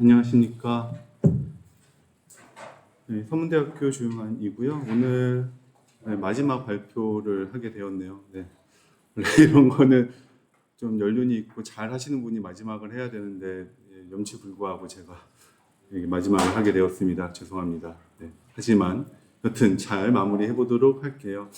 안녕하십니까. 네, 서문대학교 조용한이고요. 오늘 네, 마지막 발표를 하게 되었네요. 네. 이런 거는 좀 연륜이 있고 잘 하시는 분이 마지막을 해야 되는데 예, 염치 불구하고 제가 예, 마지막을 하게 되었습니다. 죄송합니다. 네. 하지만 여튼 잘 마무리해 보도록 할게요.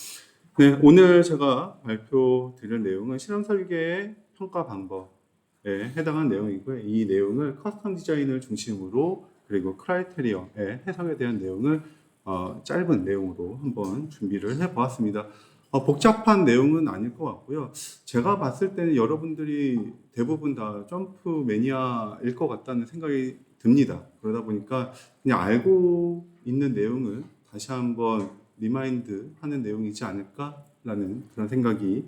네, 오늘 제가 발표 드릴 내용은 실험 설계의 평가 방법 에 해당한 내용이고요. 이 내용을 커스텀 디자인을 중심으로 그리고 크라이테리어의 해석에 대한 내용을 어, 짧은 내용으로 한번 준비를 해보았습니다. 어, 복잡한 내용은 아닐 것 같고요. 제가 봤을 때는 여러분들이 대부분 다 점프 매니아일 것 같다는 생각이 듭니다. 그러다 보니까 그냥 알고 있는 내용을 다시 한번 리마인드 하는 내용이지 않을까라는 그런 생각이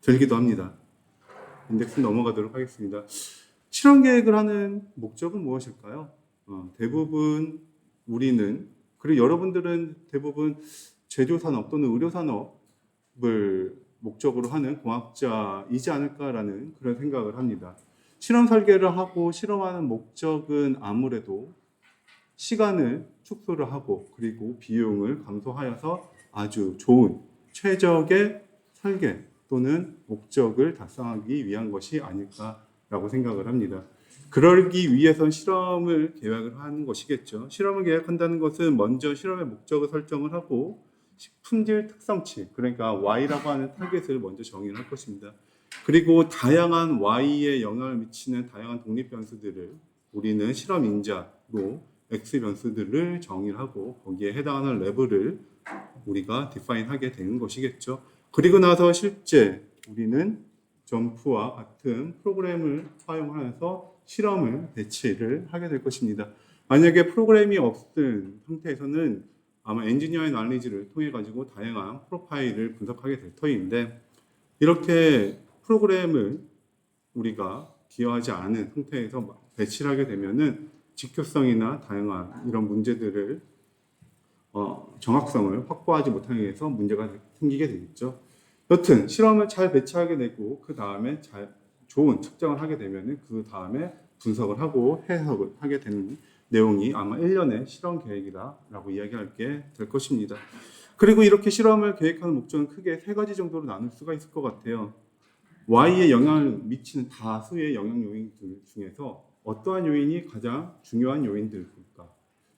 들기도 합니다. 인덱스 넘어가도록 하겠습니다. 실험 계획을 하는 목적은 무엇일까요? 어, 대부분 우리는 그리고 여러분들은 대부분 제조 산업 또는 의료 산업을 목적으로 하는 공학자이지 않을까라는 그런 생각을 합니다. 실험 설계를 하고 실험하는 목적은 아무래도 시간을 축소를 하고 그리고 비용을 감소하여서 아주 좋은 최적의 설계 또는 목적을 달성하기 위한 것이 아닐까라고 생각을 합니다. 그러기 위해선 실험을 계획을 하는 것이겠죠. 실험을 계획한다는 것은 먼저 실험의 목적을 설정을 하고 품질 특성치, 그러니까 Y라고 하는 타겟을 먼저 정의를 할 것입니다. 그리고 다양한 Y에 영향을 미치는 다양한 독립 변수들을 우리는 실험 인자로 X 변수들을 정의를 하고 거기에 해당하는 레벨을 우리가 디파인하게 되는 것이겠죠. 그리고 나서 실제 우리는 점프와 같은 프로그램을 사용하여서 실험을 배치를 하게 될 것입니다. 만약에 프로그램이 없은 상태에서는 아마 엔지니어의 난리지를 통해 가지고 다양한 프로파일을 분석하게 될 터인데 이렇게 프로그램을 우리가 기여하지 않은 상태에서 배치를 하게 되면은 직교성이나 다양한 이런 문제들을 어, 정확성을 확보하지 못하게 해서 문제가 생기게 되겠죠. 여튼 실험을 잘 배치하게 되고 그 다음에 잘 좋은 측정을 하게 되면은 그 다음에 분석을 하고 해석을 하게 되는 내용이 아마 1년의 실험 계획이다라고 이야기할게 될 것입니다. 그리고 이렇게 실험을 계획하는 목적은 크게 세 가지 정도로 나눌 수가 있을 것 같아요. Y에 영향을 미치는 다수의 영향 요인들 중에서 어떠한 요인이 가장 중요한 요인들일까?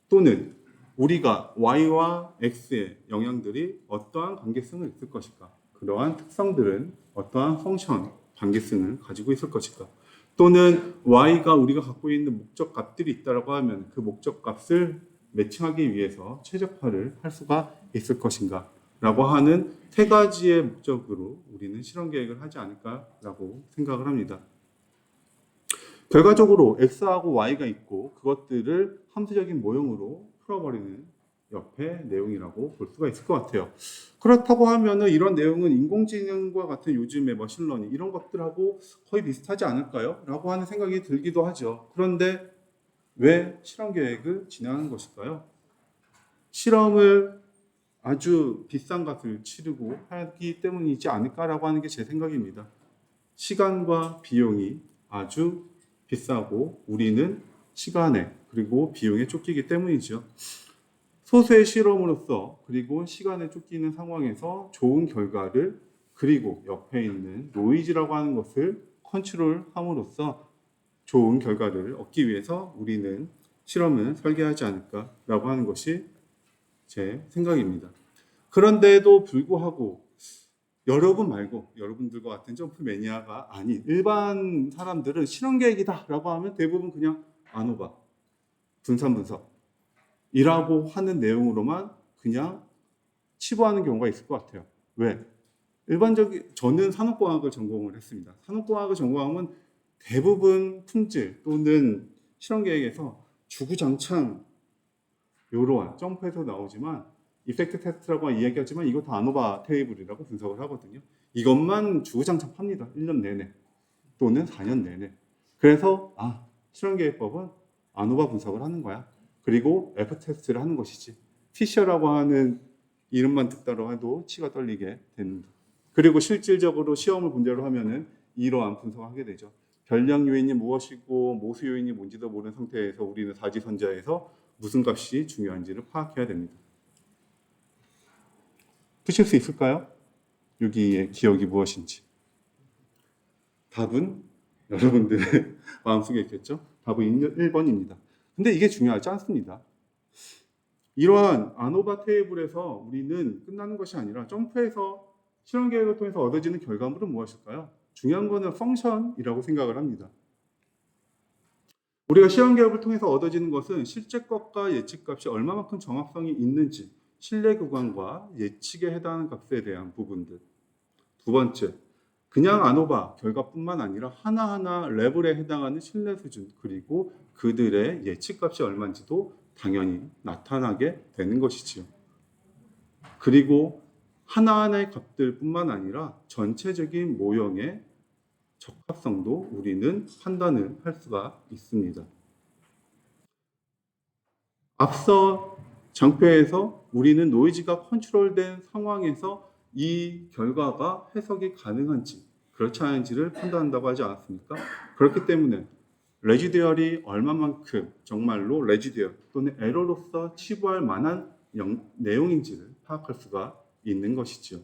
또는 우리가 Y와 X의 영향들이 어떠한 관계성을 있을 것일까? 그러한 특성들은 어떠한 펑션, 관계성을 가지고 있을 것일까? 또는 y가 우리가 갖고 있는 목적 값들이 있다라고 하면 그 목적 값을 매칭하기 위해서 최적화를 할 수가 있을 것인가? 라고 하는 세 가지의 목적으로 우리는 실험 계획을 하지 않을까라고 생각을 합니다. 결과적으로 x하고 y가 있고 그것들을 함수적인 모형으로 풀어버리는 옆에 내용이라고 볼 수가 있을 것 같아요. 그렇다고 하면은 이런 내용은 인공지능과 같은 요즘의 머신러닝 이런 것들하고 거의 비슷하지 않을까요? 라고 하는 생각이 들기도 하죠. 그런데 왜 실험 계획을 진행하는 것일까요? 실험을 아주 비싼 값을 치르고 하기 때문이지 않을까라고 하는 게 제 생각입니다. 시간과 비용이 아주 비싸고 우리는 시간에 그리고 비용에 쫓기기 때문이죠. 소수의 실험으로서 그리고 시간에 쫓기는 상황에서 좋은 결과를 그리고 옆에 있는 노이즈라고 하는 것을 컨트롤함으로써 좋은 결과를 얻기 위해서 우리는 실험을 설계하지 않을까라고 하는 것이 제 생각입니다. 그런데도 불구하고 여러분 말고 여러분들과 같은 점프 매니아가 아닌 일반 사람들은 실험 계획이다라고 하면 대부분 그냥 아노바 분산 분석 이라고 하는 내용으로만 그냥 치부하는 경우가 있을 것 같아요. 왜? 일반적인 저는 산업공학을 전공을 했습니다. 산업공학을 전공하면 대부분 품질 또는 실험 계획에서 주구장창 이러한 점프에서 나오지만 이펙트 테스트라고 이야기하지만 이거 다 아노바 테이블이라고 분석을 하거든요. 이것만 주구장창 팝니다. 1년 내내 또는 4년 내내. 그래서 아 실험 계획법은 아노바 분석을 하는 거야. 그리고 F 테스트를 하는 것이지. 피셔라고 하는 이름만 듣다로 해도 치가 떨리게 됩니다. 그리고 실질적으로 시험을 문제로 하면은 이러한 분석을 하게 되죠. 변량 요인이 무엇이고 모수 요인이 뭔지도 모르는 상태에서 우리는 사지선자에서 무슨 값이 중요한지를 파악해야 됩니다. 푸실 수 있을까요? 여기의 기억이 무엇인지. 답은 여러분들의 마음속에 있겠죠? 답은 1번입니다. 근데 이게 중요하지 않습니다. 이러한 아노바 테이블에서 우리는 끝나는 것이 아니라 점프해서 실험 계획을 통해서 얻어지는 결과물은 무엇일까요? 중요한 거는 펑션이라고 생각을 합니다. 우리가 시험 계획을 통해서 얻어지는 것은 실제 값과 예측 값이 얼마만큼 정확성이 있는지 신뢰 구간과 예측에 해당하는 값에 대한 부분들. 두 번째, 그냥 아노바 결과뿐만 아니라 하나하나 레벨에 해당하는 신뢰 수준 그리고 그들의 예측 값이 얼마인지도 당연히 나타나게 되는 것이지요. 그리고 하나하나의 값들뿐만 아니라 전체적인 모형의 적합성도 우리는 판단을 할 수가 있습니다. 앞서 장표에서 우리는 노이즈가 컨트롤된 상황에서 이 결과가 해석이 가능한지 그렇지 않은지를 판단한다고 하지 않았습니까? 그렇기 때문에 레지듀얼이 얼마만큼 정말로 레지듀얼 또는 에러로서 치부할 만한 영- 내용인지를 파악할 수가 있는 것이죠.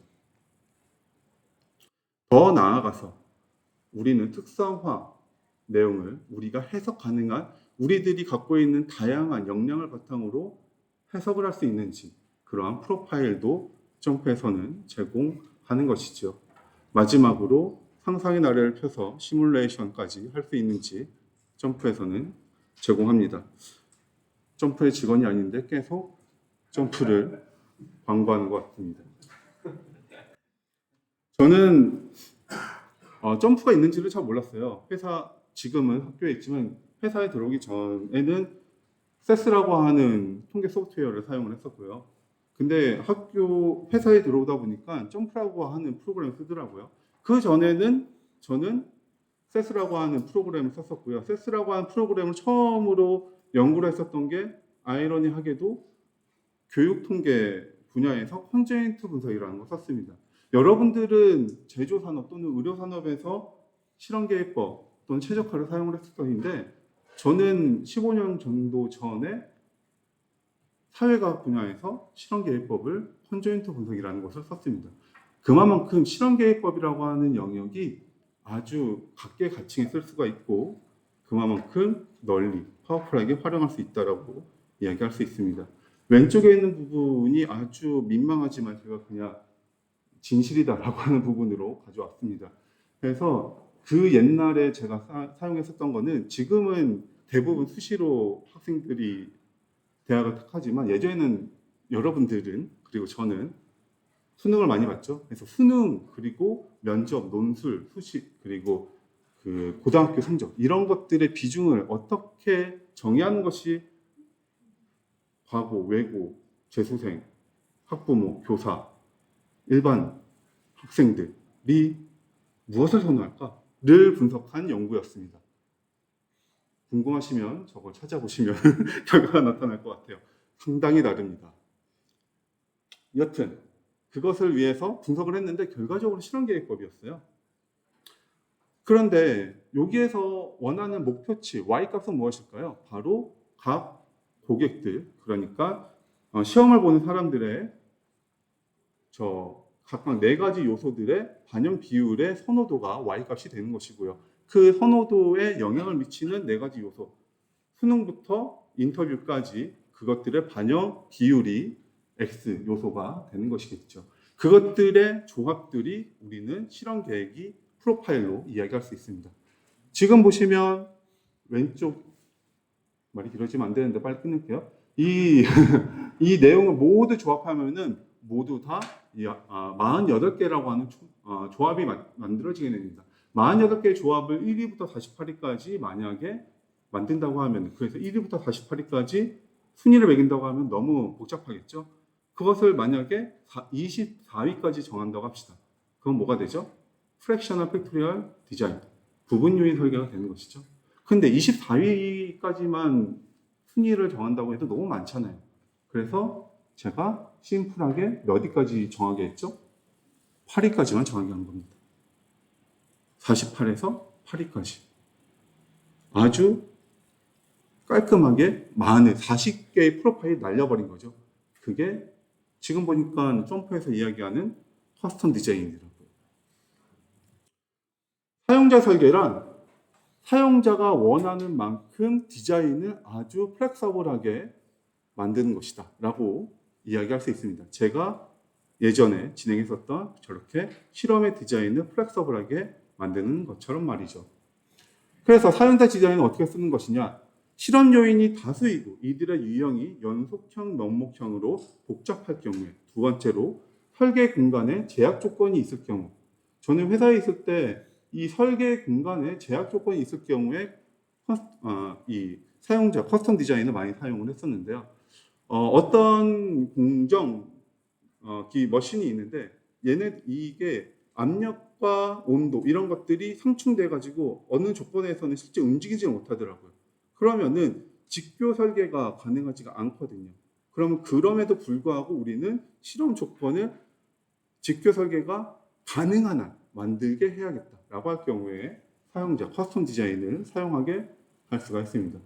더 나아가서 우리는 특성화 내용을 우리가 해석 가능한 우리들이 갖고 있는 다양한 역량을 바탕으로 해석을 할 수 있는지 그러한 프로파일도 점프에서는 제공하는 것이죠. 마지막으로 상상의 나래를 펴서 시뮬레이션까지 할 수 있는지 점프에서는 제공합니다. 점프의 직원이 아닌데 계속 점프를 광고하는 것 같습니다. 저는 어, 점프가 있는지를 잘 몰랐어요. 회사 지금은 학교에 있지만 회사에 들어오기 전에는 세스라고 하는 통계 소프트웨어를 사용을 했었고요. 근데 학교 회사에 들어오다 보니까 점프라고 하는 프로그램을 쓰더라고요. 그 전에는 저는 세스라고 하는 프로그램을 썼었고요. 세스라고 하는 프로그램을 처음으로 연구를 했었던 게 아이러니하게도 교육 통계 분야에서 컨제인트 분석이라는 걸 썼습니다. 여러분들은 제조 산업 또는 의료 산업에서 실험 계획법 또는 최적화를 사용을 했었는데 저는 15년 정도 전에 사회과학 분야에서 실험 계획법을 컨제인트 분석이라는 것을 썼습니다. 그만큼 실험 계획법이라고 하는 영역이 아주 각계 각층에 쓸 수가 있고 그만큼 널리 파워풀하게 활용할 수 있다라고 이야기할 수 있습니다. 왼쪽에 있는 부분이 아주 민망하지만 제가 그냥 진실이다라고 하는 부분으로 가져왔습니다. 그래서 그 옛날에 제가 사, 용했었던 거는 지금은 대부분 수시로 학생들이 대학을 택하지만 예전에는 여러분들은 그리고 저는 수능을 많이 봤죠. 그래서 수능 그리고 면접, 논술, 수시 그리고 그 고등학교 성적 이런 것들의 비중을 어떻게 정의하는 것이 과고, 외고, 재수생, 학부모, 교사, 일반 학생들이 무엇을 선호할까?를 분석한 연구였습니다. 궁금하시면 저걸 찾아보시면 결과가 나타날 것 같아요. 상당히 다릅니다. 여튼 그것을 위해서 분석을 했는데 결과적으로 실험 계획법이었어요. 그런데 여기에서 원하는 목표치 y 값은 무엇일까요? 바로 각 고객들 그러니까 어, 시험을 보는 사람들의 저 각각 네 가지 요소들의 반영 비율의 선호도가 y 값이 되는 것이고요. 그 선호도에 영향을 미치는 네 가지 요소 수능부터 인터뷰까지 그것들의 반영 비율이 x 요소가 되는 것이겠죠. 그것들의 조합들이 우리는 실험 계획이 프로파일로 이야기할 수 있습니다. 지금 보시면 왼쪽 말이 길어지면 안 되는데 빨리 끊을게요. 이, 이 내용을 모두 조합하면은 모두 다 이, 아, 48개라고 하는 조, 아, 조합이 만, 만들어지게 됩니다. 48개의 조합을 1위부터 48위까지 만약에 만든다고 하면 그래서 1위부터 48위까지 순위를 매긴다고 하면 너무 복잡하겠죠. 그것을 만약에 24위까지 정한다고 합시다. 그건 뭐가 되죠? 프랙셔널 팩토리얼 디자인 부분 요인 설계가 되는 것이죠. 근데 24위까지만 순위를 정한다고 해도 너무 많잖아요. 그래서 제가 심플하게 몇 위까지 정하게 했죠? 8위까지만 정하게 한 겁니다. 48에서 8위까지. 아주 깔끔하게 많은 40개의 프로파일이 날려버린 거죠. 그게 지금 보니까 점프에서 이야기하는 커스텀 디자인이더라고요. 사용자 설계란 사용자가 원하는 만큼 디자인을 아주 플렉서블하게 만드는 것이다 라고 이야기할 수 있습니다. 제가 예전에 진행했었던 저렇게 실험의 디자인을 플렉서블하게 만드는 것처럼 말이죠. 그래서 사용자 디자인을 어떻게 쓰는 것이냐? 실험 요인이 다수이고 이들의 유형이 연속형, 명목형으로 복잡할 경우에 두 번째로 설계 공간에 제약 조건이 있을 경우 저는 회사에 있을 때 이 설계 공간에 제약 조건이 있을 경우에 어, 이 사용자 커스텀 디자인을 많이 사용을 했었는데요. 어, 떤 공정 어, 기 머신이 있는데 얘네 이게 압력과 온도 이런 것들이 상충돼 가지고 어느 조건에서는 실제 움직이지 못하더라고요. 그러면은 직교 설계가 가능하지가 않거든요. 그러면 그럼에도 불구하고 우리는 실험 조건을 직교 설계가 가능한 한 만들게 해야겠다라고 할 경우에 사용자 커스텀 디자인을 사용하게 할 수가 있습니다.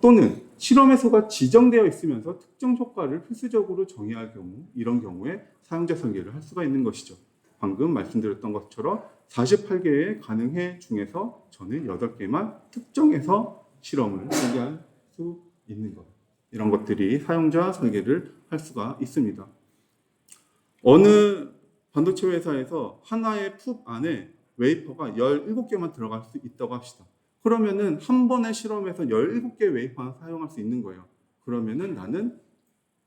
또는 실험의 수가 지정되어 있으면서 특정 효과를 필수적으로 정의해야 할 경우 이런 경우에 사용자 설계를 할 수가 있는 것이죠. 방금 말씀드렸던 것처럼 48개의 가능해 중에서 저는 8개만 특정해서 실험을 설계할 수 있는 것. 이런 것들이 사용자 설계를 할 수가 있습니다. 어느 반도체 회사에서 하나의 풋 안에 웨이퍼가 17개만 들어갈 수 있다고 합시다. 그러면은 한 번의 실험에서 17개 웨이퍼만 사용할 수 있는 거예요. 그러면은 나는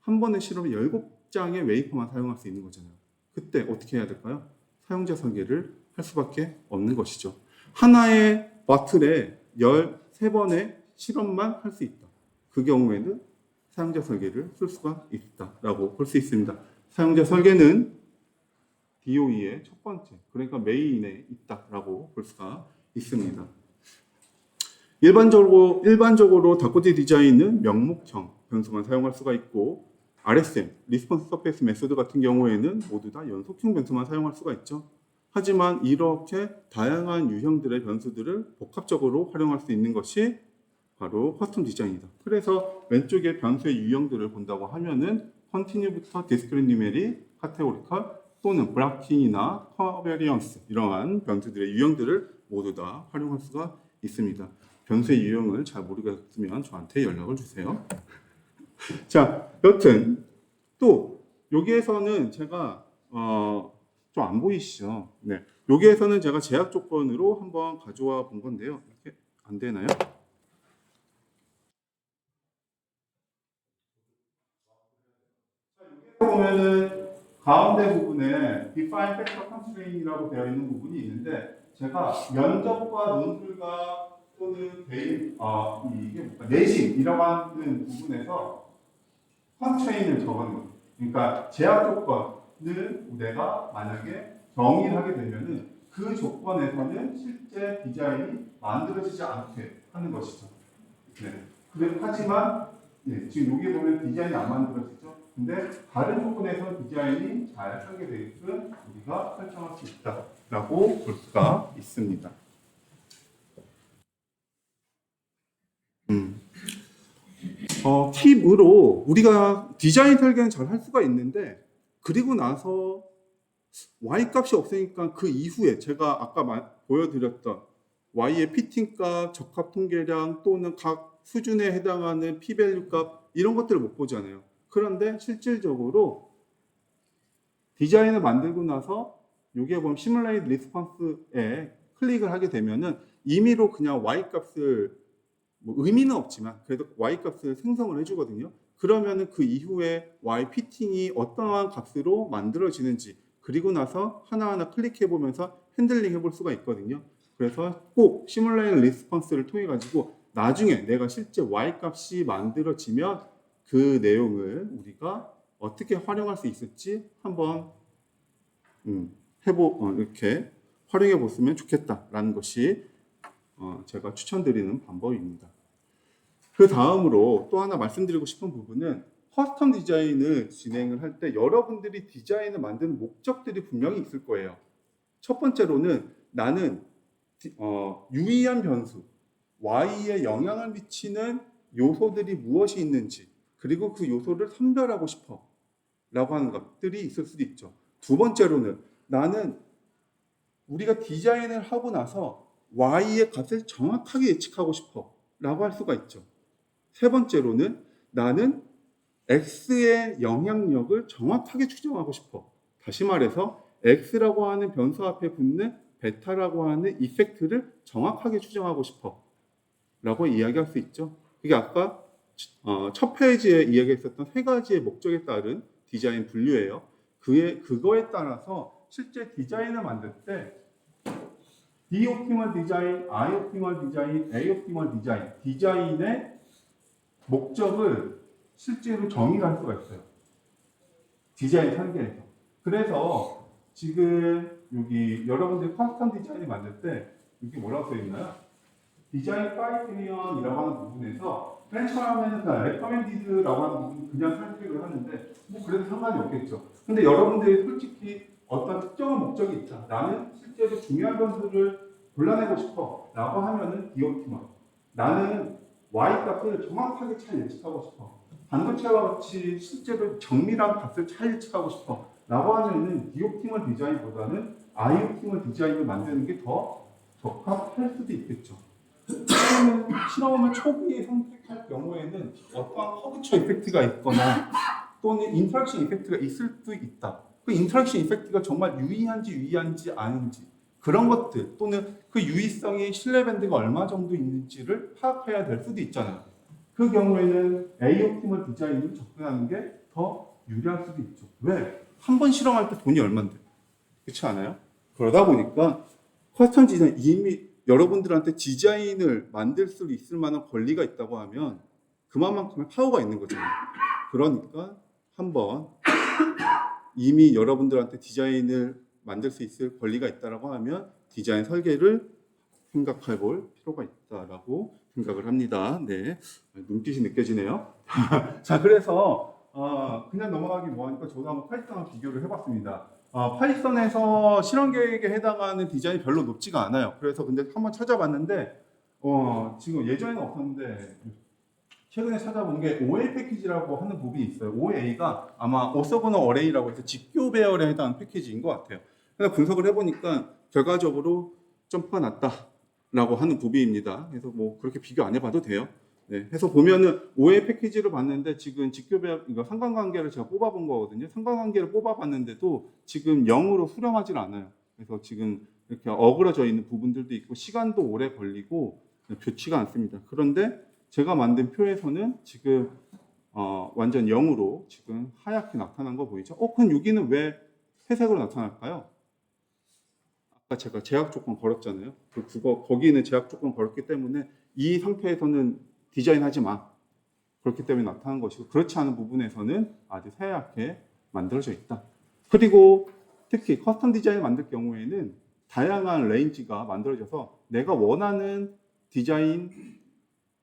한 번의 실험에 17장의 웨이퍼만 사용할 수 있는 거잖아요. 그때 어떻게 해야 될까요? 사용자 설계를 할 수밖에 없는 것이죠. 하나의 바틀에 13번의 실험만 할 수 있다. 그 경우에는 사용자 설계를 쓸 수가 있다라고 볼 수 있습니다. 사용자 설계는 DOE의 첫 번째, 그러니까 메인에 있다라고 볼 수가 있습니다. 일반적으로 일반적으로 다코디 디자인은 명목형 변수만 사용할 수가 있고 RSM, 리스폰스 서페이스 메소드 같은 경우에는 모두 다 연속형 변수만 사용할 수가 있죠. 하지만 이렇게 다양한 유형들의 변수들을 복합적으로 활용할 수 있는 것이 바로 커스텀 디자인이다. 그래서 왼쪽에 변수의 유형들을 본다고 하면은 컨티뉴부터 디스크릿 뉴메리, 카테고리컬 또는 브라킹이나 커베리언스 이러한 변수들의 유형들을 모두 다 활용할 수가 있습니다. 변수의 유형을 잘 모르겠으면 저한테 연락을 주세요. 자, 여튼 또 여기에서는 제가 어, 좀 안 보이시죠? 네, 여기에서는 제가 제약 조건으로 한번 가져와 본 건데요. 이렇게 안 되나요? 보면은 가운데 부분에 define factor constraint이라고 되어 있는 부분이 있는데 제가 면접과 논술과 또는 개인 어 이게 뭔가 내신이라고 하는 부분에서 컨스트레인을 적어놓은 거예요. 그러니까 제약 조건 을 내가 만약에 정의를 하게 되면은 그 조건에서는 실제 디자인이 만들어지지 않게 하는 것이죠. 네. 그래, 하지만 네, 지금 여기 보면 디자인이 안 만들어지죠. 근데 다른 조건에서 디자인이 잘 설계되게끔 우리가 설정할 수 있다라고 볼 수가 있습니다. 음. 어, 팁으로 우리가 디자인 설계는 잘 할 수가 있는데 그리고 나서 y 값이 없으니까 그 이후에 제가 아까 마- 보여드렸던 y의 피팅 값, 적합 통계량 또는 각 수준에 해당하는 p 밸류 값 이런 것들을 못 보잖아요. 그런데 실질적으로 디자인을 만들고 나서 여기에 보면 시뮬레이트 리스폰스에 클릭을 하게 되면은 임의로 그냥 y 값을 뭐 의미는 없지만 그래도 y 값을 생성을 해주거든요. 그러면은 그 이후에 y 피팅이 어떠한 값으로 만들어지는지 그리고 나서 하나하나 클릭해 보면서 핸들링 해볼 수가 있거든요. 그래서 꼭 시뮬레이션 리스폰스를 통해 가지고 나중에 내가 실제 y 값이 만들어지면 그 내용을 우리가 어떻게 활용할 수 있을지 한번 음, 해보 어, 이렇게 활용해 보시면 좋겠다라는 것이 어, 제가 추천드리는 방법입니다. 그 다음으로 또 하나 말씀드리고 싶은 부분은 커스텀 디자인을 진행을 할 때 여러분들이 디자인을 만드는 목적들이 분명히 있을 거예요. 첫 번째로는 나는 디- 어, 유의한 변수, Y에 영향을 미치는 요소들이 무엇이 있는지 그리고 그 요소를 선별하고 싶어 라고 하는 것들이 있을 수도 있죠. 두 번째로는 나는 우리가 디자인을 하고 나서 Y의 값을 정확하게 예측하고 싶어 라고 할 수가 있죠. 세 번째로는 나는 X의 영향력을 정확하게 추정하고 싶어. 다시 말해서 X라고 하는 변수 앞에 붙는 베타라고 하는 이펙트를 정확하게 추정하고 싶어. 라고 이야기할 수 있죠. 그게 아까 어, 첫 페이지에 이야기했었던 세 가지의 목적에 따른 디자인 분류예요. 그에 그거에 따라서 실제 디자인을 만들 때 D 옵티멀 디자인, I 옵티멀 디자인, A 옵티멀 디자인, 디자인의 목적을 실제로 정의를 할 수가 있어요. 디자인 설계에서. 그래서 지금 여기 여러분들 커스텀 디자인을 만들 때 이게 뭐라고 써 있나요? 디자인 크라이테리언이라고 하는 부분에서 그냥 레커멘디드라고 하는 부분 그냥 설계를 하는데 뭐 그래도 상관이 없겠죠. 근데 여러분들이 솔직히 어떤 특정한 목적이 있다. 나는 실제로 중요한 변수를 골라내고 싶어. 라고 하면은 디옵티멀. 나는 Y 값을 정확하게 잘 예측하고 싶어. 반도체와 같이 실제로 정밀한 값을 잘 예측하고 싶어. 라고 하면은 디옵티멀 디자인보다는 아이옵티멀 디자인을 만드는 게 더 적합할 수도 있겠죠. 실험을, 실험을 초기에 선택할 경우에는 어떠한 커브처 이펙트가 있거나 또는 인터랙션 이펙트가 있을 수 있다. 그 인터랙션 이펙트가 정말 유의한지 유의한지 아닌지 그런 것들 또는 그 유의성이 신뢰 밴드가 얼마 정도 있는지를 파악해야 될 수도 있잖아요. 그 경우에는 A 옵티멀 디자인으로 접근하는 게 더 유리할 수도 있죠. 왜? 한 번 실험할 때 돈이 얼만데? 그렇지 않아요? 그러다 보니까 커스텀 디자인 이미 여러분들한테 디자인을 만들 수 있을 만한 권리가 있다고 하면 그만큼의 파워가 있는 거잖아요. 그러니까 한번 이미 여러분들한테 디자인을 만들 수 있을 권리가 있다라고 하면 디자인 설계를 생각해 볼 필요가 있다라고 생각을 합니다. 네. 눈빛이 느껴지네요. 자, 그래서 어, 그냥 넘어가기 뭐하니까 저도 한번 파이썬과 비교를 해봤습니다. 어, 파이썬에서 실험 계획에 해당하는 디자인이 별로 높지가 않아요. 그래서 근데 한번 찾아봤는데 어, 지금 예전에는 없었는데 최근에 찾아본 게 OA 패키지라고 하는 부분이 있어요. OA가 아마 오서브너 어레이라고 해서 직교 배열에 해당하는 패키지인 것 같아요. 분석을 해보니까 결과적으로 점프가 낮다라고 하는 부분입니다. 그래서 뭐 그렇게 비교 안 해봐도 돼요. 네, 해서 보면은 OA 패키지를 봤는데 지금 직교 배열, 이거 상관관계를 제가 뽑아본 거거든요. 상관관계를 뽑아봤는데도 지금 0으로 수렴하지 않아요. 그래서 지금 이렇게 어그러져 있는 부분들도 있고 시간도 오래 걸리고 좋지가 않습니다. 그런데 제가 만든 표에서는 지금 어, 완전 0으로 지금 하얗게 나타난 거 보이죠? 어, 그럼 여기는 왜 회색으로 나타날까요? 아까 제가 제약 조건 걸었잖아요. 그 그거 거기는 제약 조건 걸었기 때문에 이 상태에서는 디자인하지 마. 그렇기 때문에 나타난 것이고 그렇지 않은 부분에서는 아주 새하얗게 만들어져 있다. 그리고 특히 커스텀 디자인을 만들 경우에는 다양한 레인지가 만들어져서 내가 원하는 디자인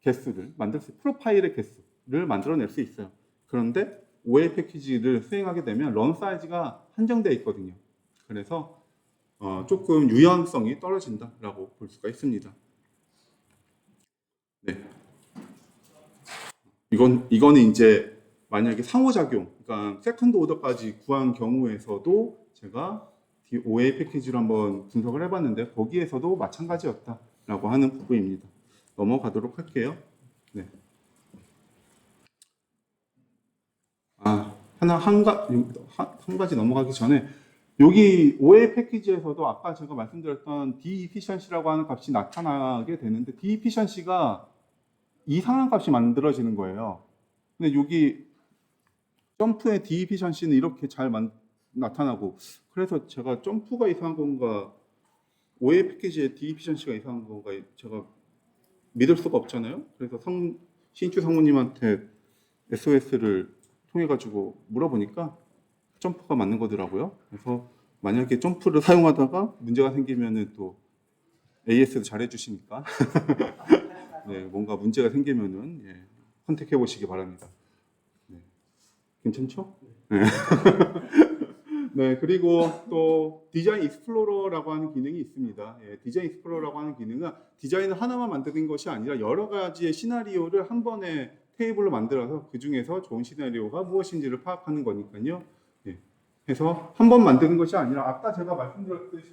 개수를 만들 수, 프로파일의 개수를 만들어낼 수 있어요. 그런데 OA 패키지를 수행하게 되면 런 사이즈가 한정되어 있거든요. 그래서 어, 조금 유연성이 떨어진다라고 볼 수가 있습니다. 네. 이건 이거는 이제 만약에 상호작용, 그러니까 세컨드 오더까지 구한 경우에서도 제가 OA 패키지로 한번 분석을 해봤는데 거기에서도 마찬가지였다라고 하는 부분입니다. 넘어가도록 할게요. 네. 아 하나 한, 가, 한, 한 가지 넘어가기 전에 여기 OA 패키지에서도 아까 제가 말씀드렸던 efficiency라고 하는 값이 나타나게 되는데 efficiency가 이상한 값이 만들어지는 거예요. 근데 여기 점프의 efficiency는 이렇게 잘 만, 나타나고 그래서 제가 점프가 이상한 건가 OA 패키지의 efficiency가 이상한 건가 제가 믿을 수가 없잖아요. 그래서 성, 신추 상무님한테 SOS를 통해 가지고 물어보니까 점프가 맞는 거더라고요. 그래서 만약에 점프를 사용하다가 문제가 생기면은 또 AS도 잘해 주시니까 네, 뭔가 문제가 생기면은 예, 컨택해 보시기 바랍니다. 네. 괜찮죠? 네. 네, 그리고 또 디자인 익스플로러라고 하는 기능이 있습니다. 예, 디자인 익스플로러라고 하는 기능은 디자인을 하나만 만드는 것이 아니라 여러 가지의 시나리오를 한 번에 테이블로 만들어서 그 중에서 좋은 시나리오가 무엇인지를 파악하는 거니까요. 예, 해서 한 번 만드는 것이 아니라 아까 제가 말씀드렸듯이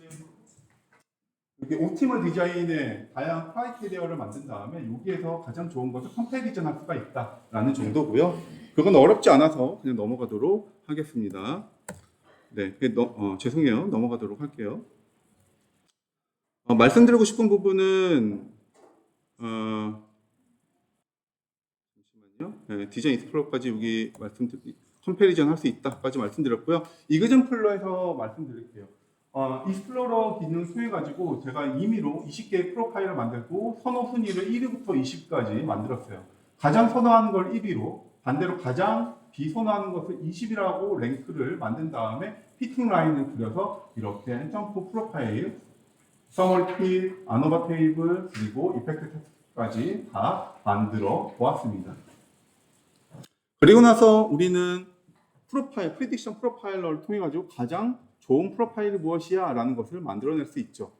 이렇게 옵티멀 디자인의 다양한 크라이테리어를 만든 다음에 여기에서 가장 좋은 것을 컴패리전 할 수가 있다라는 정도고요. 그건 어렵지 않아서 그냥 넘어가도록 하겠습니다. 네, 그 너, 어, 죄송해요. 넘어가도록 할게요. 어, 말씀드리고 싶은 부분은 어, 잠시만요. 네, 디자인 익스플로러까지 여기 말씀드 컴패리전 할 수 있다까지 말씀드렸고요. 이그젠플러에서 말씀드릴게요. 어, 익스플로러 기능 통해 가지고 제가 임의로 20개의 프로파일을 만들고 선호 순위를 1위부터 20까지 만들었어요. 가장 선호하는 걸 1위로, 반대로 가장 비선호하는 것을 20이라고 랭크를 만든 다음에 피팅 라인을 그려서 이렇게 점프 프로파일, 서멀티, 아노바 테이블, 그리고 이펙트 텍스트까지 다 만들어 보았습니다. 그리고 나서 우리는 프로파일, 프리딕션 프로파일러를 통해 가지고 가장 좋은 프로파일이 무엇이야? 라는 것을 만들어낼 수 있죠.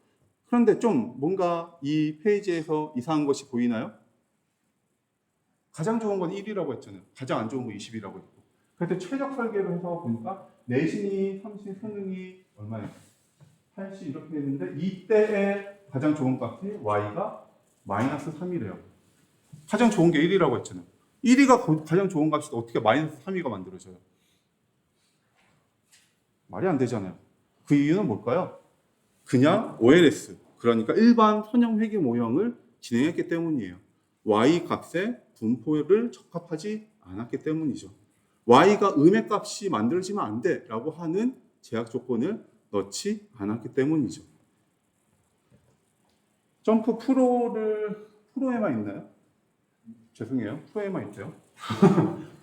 그런데 좀 뭔가 이 페이지에서 이상한 것이 보이나요? 가장 좋은 건 1이라고 했잖아요. 가장 안 좋은 건 20이라고 했고. 그때 최적 설계를 해서 보니까 내신이 30, 수능이 얼마예요? 80 이렇게 됐는데 이때의 가장 좋은 값이 y가 마이너스 3이래요. 가장 좋은 게 1이라고 했잖아요. 1위가 가장 좋은 값이 어떻게 마이너스 3위가 만들어져요? 말이 안 되잖아요. 그 이유는 뭘까요? 그냥 OLS, 그러니까 일반 선형 회귀 모형을 진행했기 때문이에요. y 값의 분포를 적합하지 않았기 때문이죠. y가 음의 값이 만들어지면 안 돼라고 하는 제약 조건을 넣지 않았기 때문이죠. 점프 프로를 프로에만 있나요? 죄송해요. 프로에만 있대요.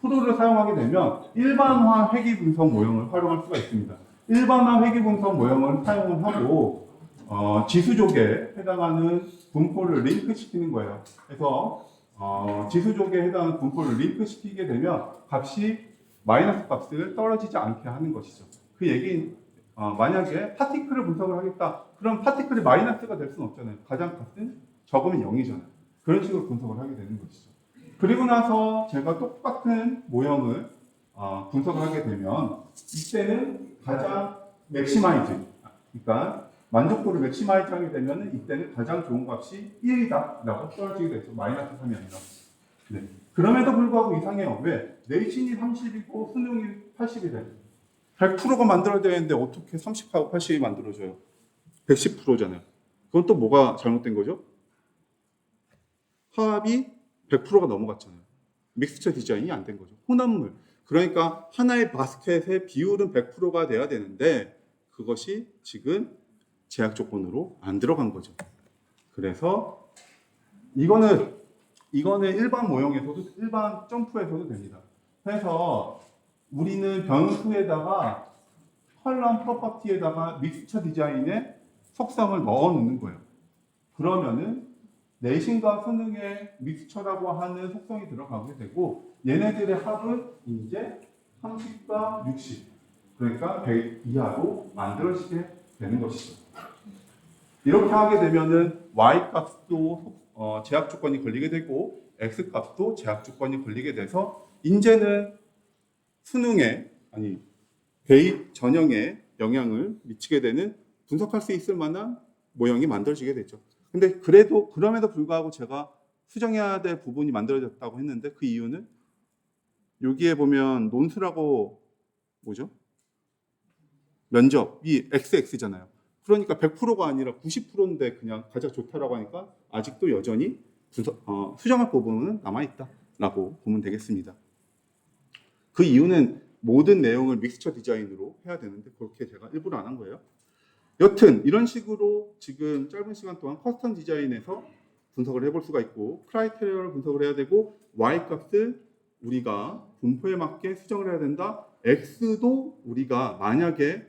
프로를 사용하게 되면 일반화 회귀 분석 모형을 활용할 수가 있습니다. 일반화 회귀 분석 모형을 사용을 하고 어, 지수족에 해당하는 분포를 링크시키는 거예요. 그래서 어, 지수족에 해당하는 분포를 링크시키게 되면 값이 마이너스 값을 떨어지지 않게 하는 것이죠. 그 얘기는 어, 만약에 파티클을 분석을 하겠다. 그럼 파티클이 마이너스가 될 수는 없잖아요. 가장 값은 적으면 0이잖아요. 그런 식으로 분석을 하게 되는 것이죠. 그리고 나서 제가 똑같은 모형을 어, 분석을 하게 되면 이때는 가장 맥시마이즈, 그러니까 만족도를 맥시마이즈 하게 되면 이때는 가장 좋은 값이 1이다라고 떨어지게 되죠. 마이너스 3이 아니라. 네. 그럼에도 불구하고 이상해요. 왜? 내신이 30이고 수능이 80이래. 100%가 만들어야 되는데 어떻게 30하고 80이 만들어져요? 110%잖아요. 그건 또 뭐가 잘못된 거죠? 화합이 100%가 넘어갔잖아요. 믹스처 디자인이 안 된 거죠. 혼합물. 그러니까 하나의 바스켓의 비율은 100%가 돼야 되는데 그것이 지금 제약 조건으로 안 들어간 거죠. 그래서 이거는 이거는 일반 모형에서도 일반 점프에서도 됩니다. 그래서 우리는 변수에다가 컬럼 프로퍼티에다가 믹스처 디자인의 속성을 넣어 놓는 거예요. 그러면은 내신과 수능의 믹스처라고 하는 속성이 들어가게 되고 얘네들의 합은 이제 30과 60 그러니까 100 이하로 만들어지게 되는 것이죠. 이렇게 하게 되면은 y 값도 어, 제약 조건이 걸리게 되고 x 값도 제약 조건이 걸리게 돼서 이제는 수능에 아니 베이 전형에 영향을 미치게 되는 분석할 수 있을 만한 모형이 만들어지게 되죠. 근데 그래도 그럼에도 불구하고 제가 수정해야 될 부분이 만들어졌다고 했는데 그 이유는 여기에 보면 논술하고 뭐죠? 면접이 XX잖아요. 그러니까 100%가 아니라 90%인데 그냥 가장 좋다라고 하니까 아직도 여전히 분석, 어, 수정할 부분은 남아있다라고 보면 되겠습니다. 그 이유는 모든 내용을 믹스처 디자인으로 해야 되는데 그렇게 제가 일부러 안 한 거예요. 여튼 이런 식으로 지금 짧은 시간 동안 커스텀 디자인에서 분석을 해볼 수가 있고 크라이테리어를 분석을 해야 되고 y 값을 우리가 분포에 맞게 수정을 해야 된다. x도 우리가 만약에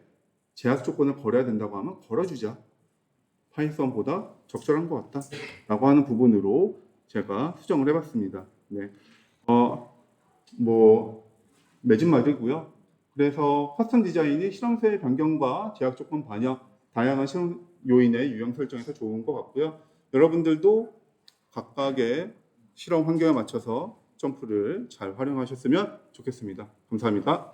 제약 조건을 걸어야 된다고 하면 걸어주자. 파이썬보다 적절한 것 같다 라고 하는 부분으로 제가 수정을 해봤습니다. 네, 어, 뭐 맺은 말이고요. 그래서 커스텀 디자인이 실험실 변경과 제약 조건 반영, 다양한 실험 요인의 유형 설정에서 좋은 것 같고요. 여러분들도 각각의 실험 환경에 맞춰서 점프를 잘 활용하셨으면 좋겠습니다. 감사합니다.